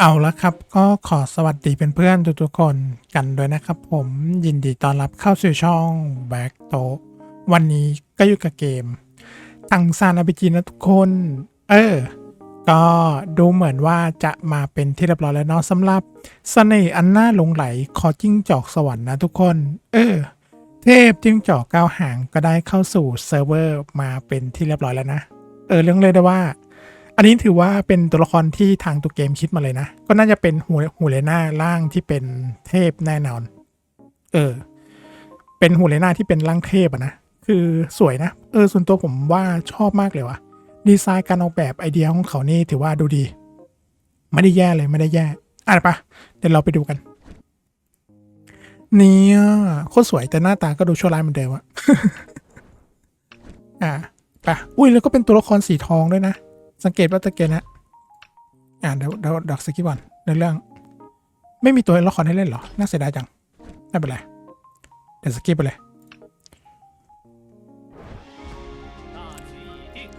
เอาละครับก็ขอสวัสดีเป็นเพื่อนๆทุกๆคนกันด้วยนะครับผมยินดีต้อนรับเข้าสู่ช่อง Back t o วันนี้ก็อยู่กับเกมตังซานอาบิจีนะทุกคน เออ ก็ดูเหมือนว่าจะมาเป็นที่เรียบร้อยแล้วเนาะสำหรับเสน่ห์อันน่าหลงไหลคอจิ้งจอกสวรรค์นะทุกคน เออ เทพจิ้งจอกก้าวหางก็ได้เข้าสู่เซิร์ฟเวอร์มาเป็นที่เรียบร้อยแล้วนะ เออเรื่องเลยได้ว่า อันนี้ถือว่าเป็นตัวละครที่ทางตัวเกมคิดมาเลยนะ ก็น่าจะเป็นหูหูเลน่าร่างที่เป็นเทพแน่นอน เออ เป็นหูเลน่าที่เป็นร่างเทพอะนะ คือสวยนะ เออ ส่วนตัวผมว่าชอบมากเลยว่ะ ดีไซน์การออกแบบไอเดียของเขานี่ถือว่าดูดี ไม่ได้แย่เลยไม่ได้แย่ อะปะเดี๋ยวเราไปดูกัน เนี่ยโคตรสวยแต่หน้าตาก็ดูชั่วร้ายเหมือนเดิมอะอะปะอุ้ยแล้วก็เป็นตัวละครสีทองด้วยนะ สังเกตว่าตะเกียนะอ่าเดี๋ยวเดี๋ยวดักสกิปก่อนในเรื่อง ไม่มีตัวละครให้เล่นเหรอ น่าเสียดายจัง ไม่เป็นไร เดี๋ยวสกิปไปเลย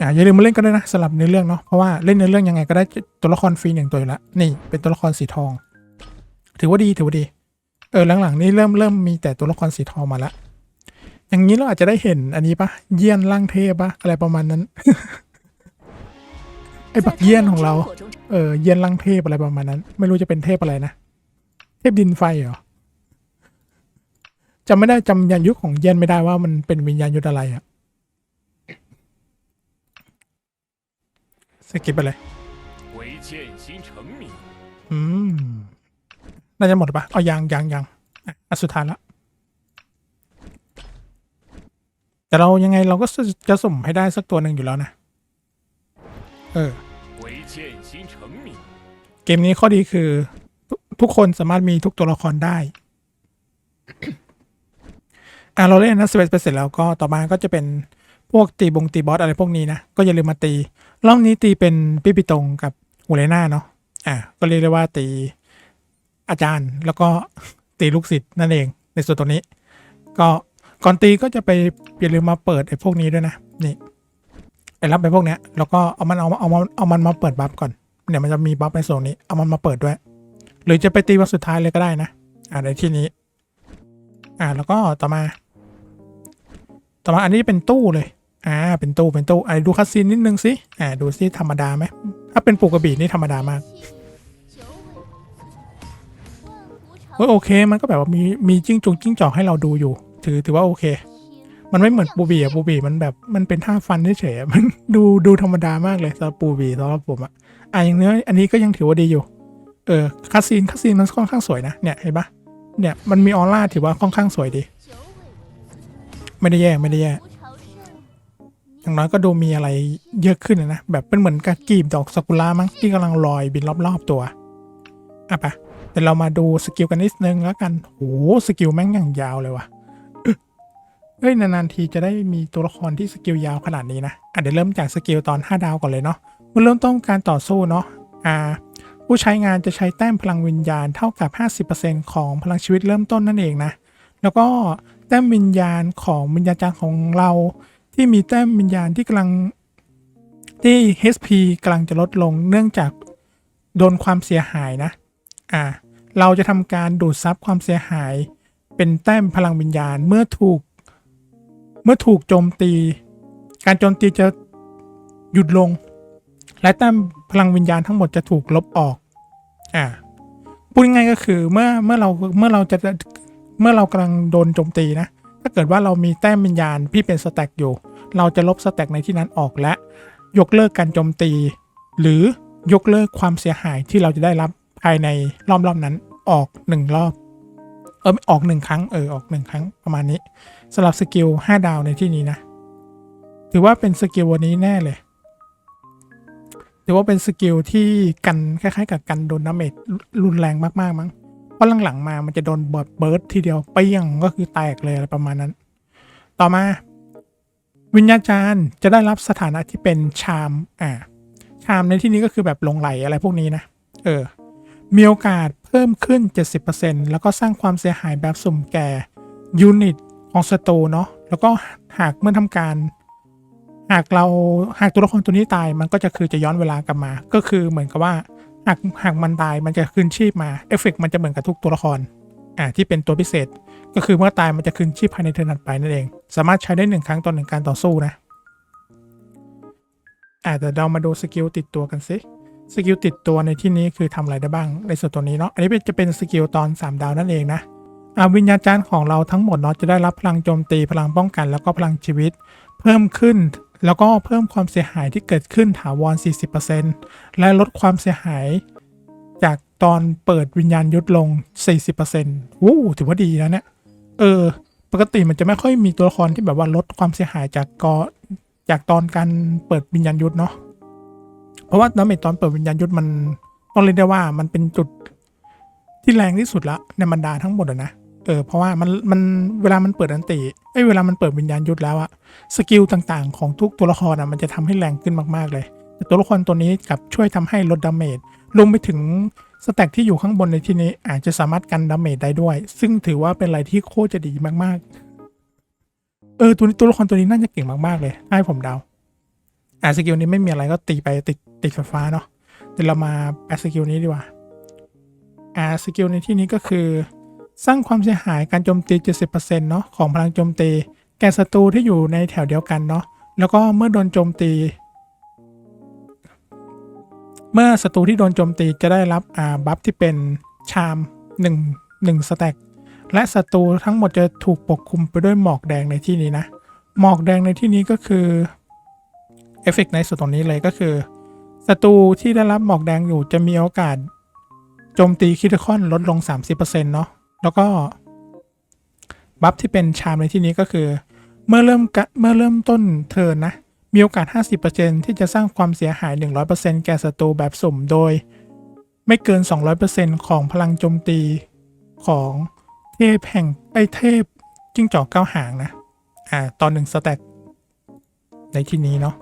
อ่าอย่าลืมมาเล่นกันด้วยนะสำหรับในอเรื่องเนาะ เพราะว่าเล่นในอเรื่องยังไงก็ได้ตัวละครฟรีหนึ่งตัวอยู่แล้วนี่เป็นตัวละครสีทอง ถือว่าดีถือว่าดี เออหลังๆนี่เริ่มเริ่มมีแต่ตัวละครสีทองมาละ อย่างนี้เราอาจจะได้เห็นอันนี้ปะเยี่ยนร่างเทพปะอะไรประมาณนั้น ไอ้บักเยี่ยนของเรา เออเยี่ยนลังเทพอะไรประมาณนั้น ไม่รู้จะเป็นเทพอะไรนะ เทพดินไฟเหรอจำไม่ได้จำยันยุคของเยี่ยนไม่ได้ว่ามันเป็นวิญญาณยุทธอะไรอะสกิปไปเลยอืม น่าจะหมดปะเอายางยางยางอะสุดท้ายละแต่เรายังไงเราก็จะสุ่มให้ได้สักตัวหนึ่งอยู่แล้วนะ เออเกมนี้ข้อดีคือ ทุกคนสามารถมีทุกตัวละครได้ อะเราเล่นนะสเปซไปเสร็จแล้วก็ต่อมาก็จะเป็นพวกตีบงตีบอสอะไรพวกนี้นะ ก็อย่าลืมมาตี รอบนี้ตีเป็นปิปิตงกับหูเลน่าเนาะอะก็เรียกได้ว่าตีอาจารย์แล้วก็ตีลูกศิษย์นั่นเอง ในส่วนตัวนี้ ก็ก่อนตีก็จะไปอย่าลืมมาเปิดไอ้พวกนี้ด้วยนะนี่ รับไอ้พวกเนี้ยแล้วก็เอามันเอาเอามันเอามันมาเปิดบัฟก่อนเนี่ยมันจะมีบัฟในส่วนนี้เอามันมาเปิดด้วย หรือจะไปตีวันสุดท้ายเลยก็ได้นะ อ่าในที่นี้ อ่าแล้วก็ต่อมา ต่อมาอันนี้เป็นตู้เลย อ่า เป็นตู้เป็นตู้ไอ่าดูคัสซีนนิดนึงสิอ่าดูซิธรรมดาไหมถ้าเป็นปูกระบี่นี่ธรรมดามากเฮ้ยโอเคมันก็แบบว่ามีมีจิ้งจงจิ้งจอกให้เราดูอยู่ ถือถือว่าโอเค มันไม่เหมือนปูบีอะปูบีมันแบบมันเป็นท่าฟันเฉยๆมันดูดูธรรมดามากเลยสำหรับปูบีสำหรับผมอะอะอย่างเนื้ออันนี้ก็ยังถือว่าดีอยู่ เออคาซีนคาซีนมันค่อนข้างสวยนะเนี่ยเห็นปะเนี่ยมันมีออร่าถือว่าค่อนข้างสวยดี ไม่ได้แย่ไม่ได้แย่อย่างน้อยก็ดูมีอะไรเยอะขึ้นนะแบบเป็นเหมือนกับกีบดอกซากุระมั้งที่กำลังลอยบินรอบๆตัวอะปะเดี๋ยวเรามาดูสกิลกันนิดนึงแล้วกันโอ้สกิลแม่งอย่างยาวเลยว่ะ เฮ้ยนานๆทีจะได้มีตัวละครที่สกิลยาวขนาดนี้นะอะเดี๋ยวเริ่มจากสกิลตอน 5 ดาวก่อนเลยเนาะมื่อเริ่มต้นการต่อสู้เนาะอ่าผู้ใช้งานจะใช้แต้มพลังวิญญาณเท่ากับ 50%ของพลังชีวิตเริ่มต้นนั่นเองนะ แล้วก็แต้มวิญญาณของวิญญาจารย์ของเรา ที่มีแต้มวิญญาณที่กำลังที่ HP กำลังจะลดลงเนื่องจากโดนความเสียหายนะ อ่า เราจะทำการดูดซับความเสียหาย เป็นแต้มพลังวิญญาณเมื่อถูก เมื่อถูกโจมตี การโจมตีจะหยุดลง และแต้มพลังวิญญาณทั้งหมดจะถูกลบออกอ่าพูดง่ายก็คือเมื่อเมื่อเราเมื่อเราจะเมื่อเรากำลังโดนโจมตีนะถ้าเกิดว่าเรามีแต้มวิญญาณที่เป็นสแต็กอยู่ เราจะลบสแต็กในที่นั้นออกและ ยกเลิกการโจมตี หรือยกเลิกความเสียหายที่เราจะได้รับภายในรอบรอบนั้นออกหนึ่งรอบ เออออกหนึ่งครั้งเออออกหนึ่งครั้งประมาณนี้ สำหรับสกิล 5 ดาวในที่นี้นะ ถือว่าเป็นสกิลวันนี้แน่เลย ถือว่าเป็นสกิลที่กันคล้ายๆ กับกันโดนน้ำเมจรุนแรงมากๆมั้ง เพราะหลังๆมามันจะโดนบิร์ดเบิร์ดทีเดียวเปี้ยงก็คือแตกเลยอะไรประมาณนั้น ต่อมา วิญญาจารย์จะได้รับสถานะที่เป็นชามอ่าชามในที่นี้ก็คือแบบลงไหลอะไรพวกนี้นะ เออ มีโอกาสเพิ่มขึ้น 70%แล้วก็สร้างความเสียหายแบบสุ่มแก่ยูนิต ของศัตรูเนาะแล้วก็หากเมื่อทำการ หากเราหากตัวละครตัวนี้ตายมันก็จะคือจะย้อนเวลากลับมา ก็คือเหมือนกับว่า หากหากมันตายมันจะคืนชีพมาเอฟเฟกต์มันจะเหมือนกับทุกตัวละครอ่าที่เป็นตัวพิเศษ ก็คือเมื่อตายมันจะคืนชีพภายในเทิร์นถัดไปนั่นเอง สามารถใช้ได้หนึ่งครั้งต่อหนึ่งการต่อสู้นะอ่าแต่เรามาดูสกิลติดตัวกันสิสกิลติดตัวในที่นี้คือทำอะไรได้บ้างในส่วนตัวนี้เนาะอันนี้จะเป็นสกิลตอน 3 ดาวนั่นเองนะ อาวิญญาจารย์ของเราทั้งหมดเนาะจะได้รับพลังโจมตีพลังป้องกัน แล้วก็พลังชีวิต เพิ่มขึ้น แล้วก็เพิ่มความเสียหายที่เกิดขึ้นถาวร 40%และลดความเสียหาย จากตอนเปิดวิญญาณยุทธลง 40%วู้ถือว่าดีนะเนี่ย เออ ปกติมันจะไม่ค่อยมีตัวละครที่แบบว่าลดความเสียหายจากกอจากตอนการเปิดวิญญาณยุทธเนาะ เพราะว่าดาเมจตอนเปิดวิญญาณยุทธมันต้องเรียกได้ว่ามันเป็นจุดที่แรงที่สุดละในบรรดาทั้งหมดนะ เออเพราะว่ามันมันเวลามันเปิดอันติไอ้ยเวลามันเปิดวิญญาณยุทธแล้วอะสกิลต่างๆ ของทุกตัวละครอะมันจะทำให้แรงขึ้นมากๆเลยแต่ตัวละครตัวนี้กับช่วยทำให้ลดดาเมจรวมไปถึงสแต็กที่อยู่ข้างบนในที่นี้อาจจะสามารถกันดาเมจได้ด้วย ซึ่งถือว่าเป็นอะไรที่โคตรจะดีมากๆ เออตัวนี้ตัวละครตัวนี้น่าจะเก่งมากๆเลยให้ผมเดาอ่าสกิลนี้ไม่มีอะไรก็ตีไปติดติดไฟฟ้าเนาะเดี๋ยวเรามาแปะสกิลนี้ดีกว่าอ่าสกิลในที่นี้ก็คือ สร้างความเสียหายการโจมตี 70%เนาะของพลังโจมตี แก่ศัตรูที่อยู่ในแถวเดียวกันเนาะแล้วก็เมื่อโดนโจมตี เมื่อศัตรูที่โดนโจมตีจะได้รับอ่าบัฟที่เป็นชาม1 1สแต็กและศัตรูทั้งหมดจะถูกปกคลุมไปด้วยหมอกแดงในที่นี้นะ หมอกแดงในที่นี้ก็คือเอฟเฟกในส่วนตรงนี้เลยก็คือศัตรูที่ได้รับหมอกแดงอยู่จะมีโอกาสโจมตีคิดคอนลดลง 30%เนาะ แล้วก็บัฟที่เป็นชามในที่นี้ก็คือ เมื่อเริ่มเมื่อเริ่มต้นเทินนะ มีโอกาส 50%ที่จะสร้างความเสียหาย 100%แก่ศัตรูแบบสุ่มโดย ไม่เกิน 200%ของพลังโจมตีของเทพแห่งไอเทพจิ้งจอกเก้าหางนะ อ่า ตอนหนึ่งสแต็กในที่นี้เนาะ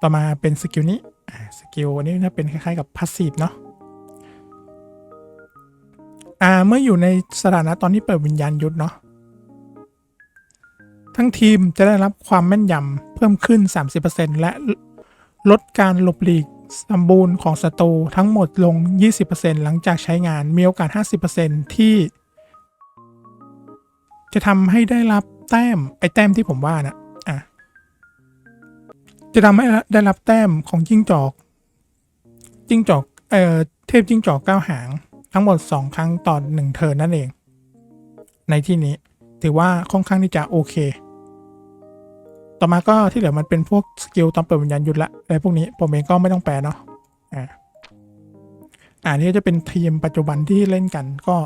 ต่อมาเป็นสกิลนี้ อ่า สกิลอันนี้จะเป็นคล้ายๆกับพาสซีฟเนาะ อ่าเมื่ออยู่ในสถานะตอนที่เปิดวิญญาณยุทธเนาะทั้งทีมจะได้รับความแม่นยำเพิ่มขึ้น 30%และลดการหลบหลีกสมบูรณ์ของศัตรูทั้งหมดลง 20%หลังจากใช้งานมีโอกาส 50%ที่ จะทำให้ได้รับแต้มไอ้แต้มที่ผมว่านะอะจะทำให้ได้รับแต้มของจิ้งจอกจิ้งจอกเอ่อเทพจิ้งจอกเก้าหาง ทั้งหมด 2 ครั้งต่อหนึ่งเทิร์นนั่นเอง ในที่นี้ถือว่าค่อนข้างที่จะโอเค ต่อมาก็ที่เหลือมันเป็นพวกสกิลตอนเปิดวิญญาณยุทธละอะไรพวกนี้ผมเองก็ไม่ต้องแปลเนาะอ่าอ่านี่จะเป็นทีมปัจจุบันที่เล่นกัน ก็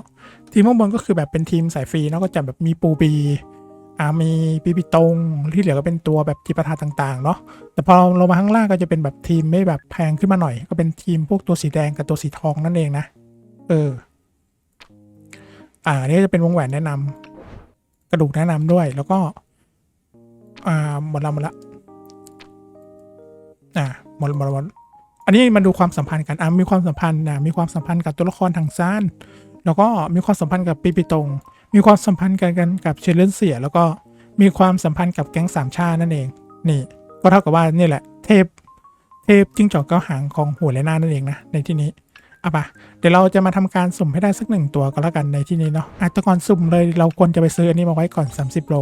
ทีมข้างบนก็คือแบบเป็นทีมสายฟรีเนาะก็จะแบบมีปูปีอ่ามีปีปีตงที่เหลือก็เป็นตัวแบบจิปาถาต่างๆเนาะแต่พอเรามาข้างล่างก็จะเป็นแบบทีมไม่แบบแพงขึ้นมาหน่อย ก็เป็นทีมพวกตัวสีแดงกับตัวสีทองนั่นเองนะ เออ อ่านี่ก็จะเป็นวงแหวนแนะนำกระดูกแนะนำด้วย แล้วก็ อ่าหมดละหมดละอ่าหมดหมดหมดอันนี้มาดูความสัมพันธ์กันอ่ามีความสัมพันธ์นะมีความสัมพันธ์กับตัวละครทางซ่านแล้วก็มีความสัมพันธ์กับปีปีตรงมีความสัมพันธ์กันกันกับเชลเลนเสีย แล้วก็มีความสัมพันธ์กับแก๊งสามชาตินั่นเอง นี่ ก็เท่ากับว่านี่แหละ เทพ เทพจิ้งจอกเก้าหางของหัวเละหน่านั่นเองนะในที่นี้ อะปะเดี๋ยวเราจะมาทำการสุ่มให้ได้สักหนึ่งตัวก็แล้วกันในที่นี้เนาะอะแต่ก่อนสุ่มเลยเราควรจะไปซื้ออันนี้มาไว้ก่อน 30 โล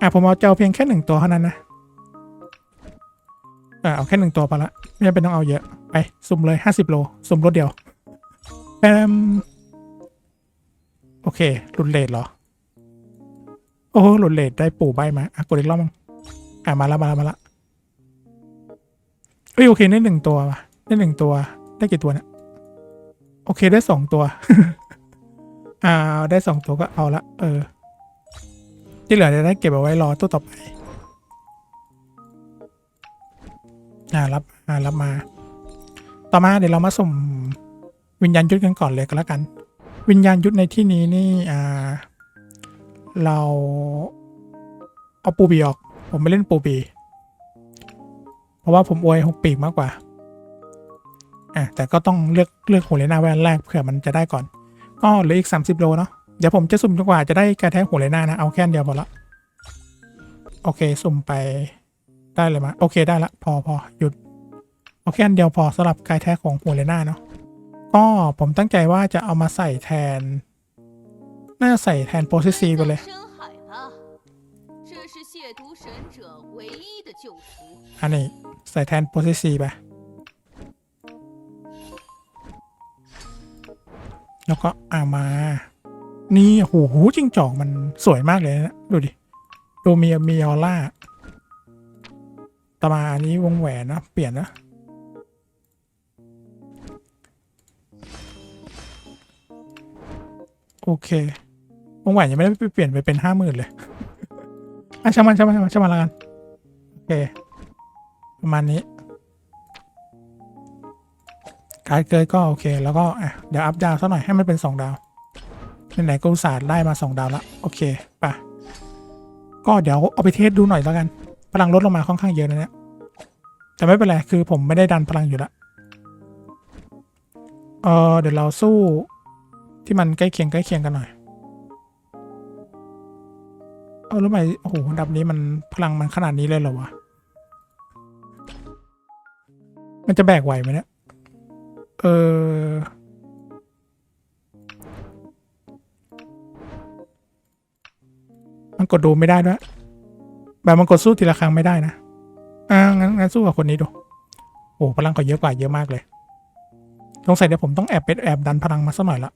อะผมเอาเจ้าเพียงแค่หนึ่งตัวเท่านั้นนะอะเอาแค่หนึ่งตัวพอละไม่จำเป็นต้องเอาเยอะไปสุ่มเลยห้าสิบโลสุ่มรถเดียวแปมโอเคหลุดเลทเหรอ โอ้โหหลุดเลทได้ปู่ใบมาอะกดอีกรอบมั้งอะมาละมาละมาละเอ้ยโอเคได้หนึ่งตัวว่ะได้หนึ่งตัวได้กี่ตัวเนี่ย โอเคได้สองตัว อ่า ได้สองตัวก็เอาละ เออ ที่เหลือจะได้เก็บเอาไว้รอตัวต่อไป อ่ารับ อ่ารับมา ต่อมาเดี๋ยวเรามาสุ่มวิญญาณยุทธกันก่อนเลยก็แล้วกัน วิญญาณยุทธในที่นี้นี่ อ่า เราเอาปูบีออก ผมไม่เล่นปูบี เพราะว่าผมอวยหกปีกมากกว่า อะแต่ก็ต้องเลือกเลือกหัวเรน่าแว่นแรกเผื่อมันจะได้ก่อนก็เหลืออีก 30 โลเนาะเดี๋ยวผมจะสุ่มจนกว่าจะได้กระแทกหัวเรน่านะเอาแค่เดียวพอละโอเคสุ่มไปได้เลยมั้ยโอเคได้ละพอพอหยุดเอาแค่เดียวพอสำหรับกายแทกของหัวเรน่าเนาะก็ผมตั้งใจว่าจะเอามาใส่แทน น่าจะใส่แทนโพซิซีไปเลยอันนี้ใส่แทนโพซิซีไป แล้วก็เอามา นี่โอ้โหจิ้งจอกมันสวยมากเลยนะดูดิดูมีมีออร่าต่อมาอันนี้วงแหวนนะ เปลี่ยนนะโอเควงแหวนยังไม่ได้ไปเปลี่ยนไปเป็นห้าหมื่นเลยอะช่างมันช่างมันช่างมันช่างมันละกัน โอเค ประมาณนี้ การดเกิดก็โอเคแล้วก็อะเดี๋ยวอัพดาวสักหน่อยให้มันเป็นสองดาวไหนๆก็อุตส่าห์ได้มาสองดาวละโอเคป่ะก็เดี๋ยวเอาไปเทสดูหน่อยแล้วกัน พลังลดลงมาค่อนข้างเยอะนะเนี่ยแต่ไม่เป็นไรคือผมไม่ได้ดันพลังอยู่ละเออเดี๋ยวเราสู้ที่มันใกล้เคียงใกล้เคียงกันหน่อยเอาแล้วทำไมโอ้โหดับนี้มันพลังมันขนาดนี้เลยเหรอวะมันจะแบกไหวไหมเนี่ย เออมันกดดูไม่ได้ด้วย แบบมันกดสู้ทีละครั้งไม่ได้นะ อ่า งั้นงั้นสู้กับคนนี้ดู โอ้พลังเขาเยอะกว่าเยอะมากเลยสงสัยเดี๋ยวผมต้องแอบเป็นแอบดันพลังมาสักหน่อยละ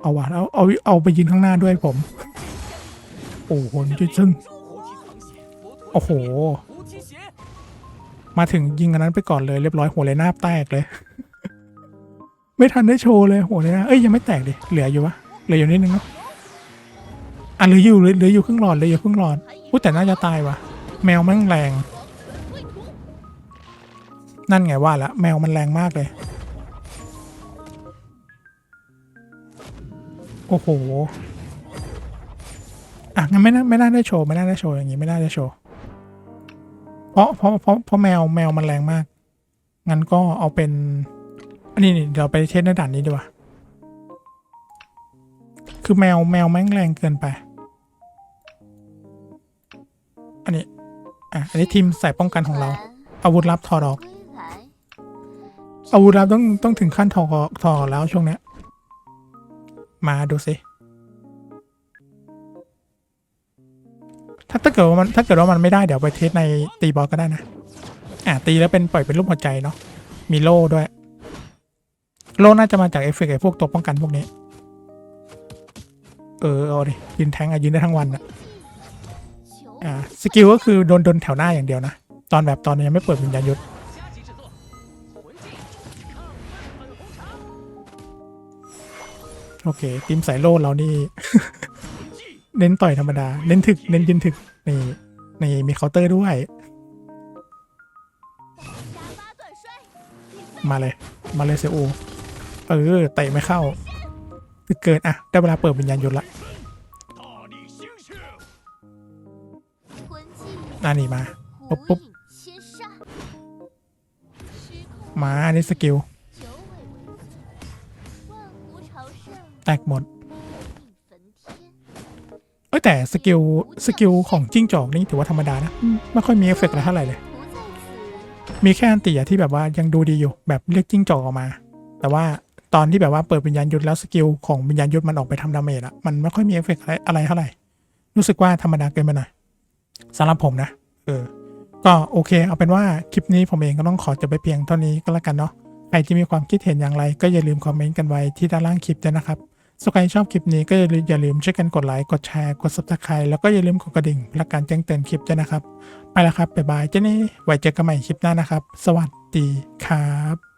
เอาว่ะเอาเอาเอาไปยืนข้างหน้าด้วยผม โอ้โหจุดซึ่ง โอ้โห มาถึงยิงอันนั้นไปก่อนเลยเรียบร้อยหัวเลยหน้าแตกเลย ไม่ทันได้โชว์เลยหัวเลยหน้าเอ้ยยังไม่แตกดิเหลืออยู่วะเหลืออยู่นิดนึงเนาะอะเหลืออยู่เหลืออยู่ครึ่งหลอดเหลืออยู่ครึ่งหลอดอุ้แต่น่าจะตายวะแมวแม่งแรง นั่นไงว่าละแมวมันแรงมากเลย โอ้โหอะงั้นไม่น่าไม่น่าได้โชว์ไม่น่าได้โชว์อย่างงี้ไม่น่าได้โชว์ เพราะเพราะเพราะเพราะแมวแมวมันแรงมาก งั้นก็เอาเป็น อันนี้เดี๋ยวไปเทสในด่านนี้ดีกว่า คือแมวแมวแม่งแรงเกินไป อันนี้ อะ อันนี้ทีมใส่ป้องกันของเรา อาวุธลับถอดออก，อาวุธลับต้องต้องถึงขั้นถอดถอดแล้วช่วงเนี้ย มาดูสิ ถ้าเกิดว่ามันถ้าเกิดว่ามันไม่ได้เดี๋ยวไปเทสในตีบอสก็ได้นะ อะตีแล้วเป็นปล่อยเป็นรูปหัวใจเนาะมีโล่ด้วย โล่น่าจะมาจากเอฟเฟกต์ไอ้พวกตัวป้องกันพวกนี้ เออเอาดิยืนแทงอะยืนได้ทั้งวันอะอ่าสกิลก็คือโดนโดนแถวหน้าอย่างเดียวนะ ตอนแบบตอนยังไม่เปิดวิญญาณยุทธโอเคทีมสายโล่เรานี่ เน้นต่อยธรรมดา เน้นถึก เน้นยืนถึกในในมีเคาน์เตอร์ด้วย มาเลย มาเลยเซโอเออเตะไม่เข้าถึกเกิน อะ ได้เวลาเปิดวิญญาณยนต์ละอันนี้มา ปุ๊บปุ๊บมาอันนี้สกิล แตกหมด แต่สกิลสกิลของจิ้งจอกนี่ถือว่าธรรมดานะ ไม่ค่อยมีเอฟเฟกต์อะไรเท่าไหร่เลย มีแค่อันตีอะที่แบบว่ายังดูดีอยู่แบบเรียกจิ้งจอกออกมา แต่ว่าตอนที่แบบว่าเปิดวิญญาณยุทธแล้วสกิลของวิญญาณยุทธมันออกไปทำดาเมจอะมันไม่ค่อยมีเอฟเฟกต์อะไรอะไรเท่าไหร่ รู้สึกว่าธรรมดาเกินไปหน่อยสำหรับผมนะเออก็โอเค เอาเป็นว่าคลิปนี้ผมเองก็ต้องขอจบไปเพียงเท่านี้ก็แล้วกันเนาะใครที่มีความคิดเห็นอย่างไร ก็อย่าลืมคอมเมนต์กันไว้ที่ด้านล่างคลิปด้ยนะครับ ส่วนใครชอบคลิปนี้ก็อย่าลืมช่วยกันกดไลค์กดแชร์กด subscribe แล้วก็อย่าลืมกดกระดิ่งเพื่อการแจ้งเตือนคลิปด้วยนะครับ ไปแล้วครับบ๊ายบายเจ้านี่ไว้เจอกันใหม่คลิปหน้านะครับ สวัสดีครับ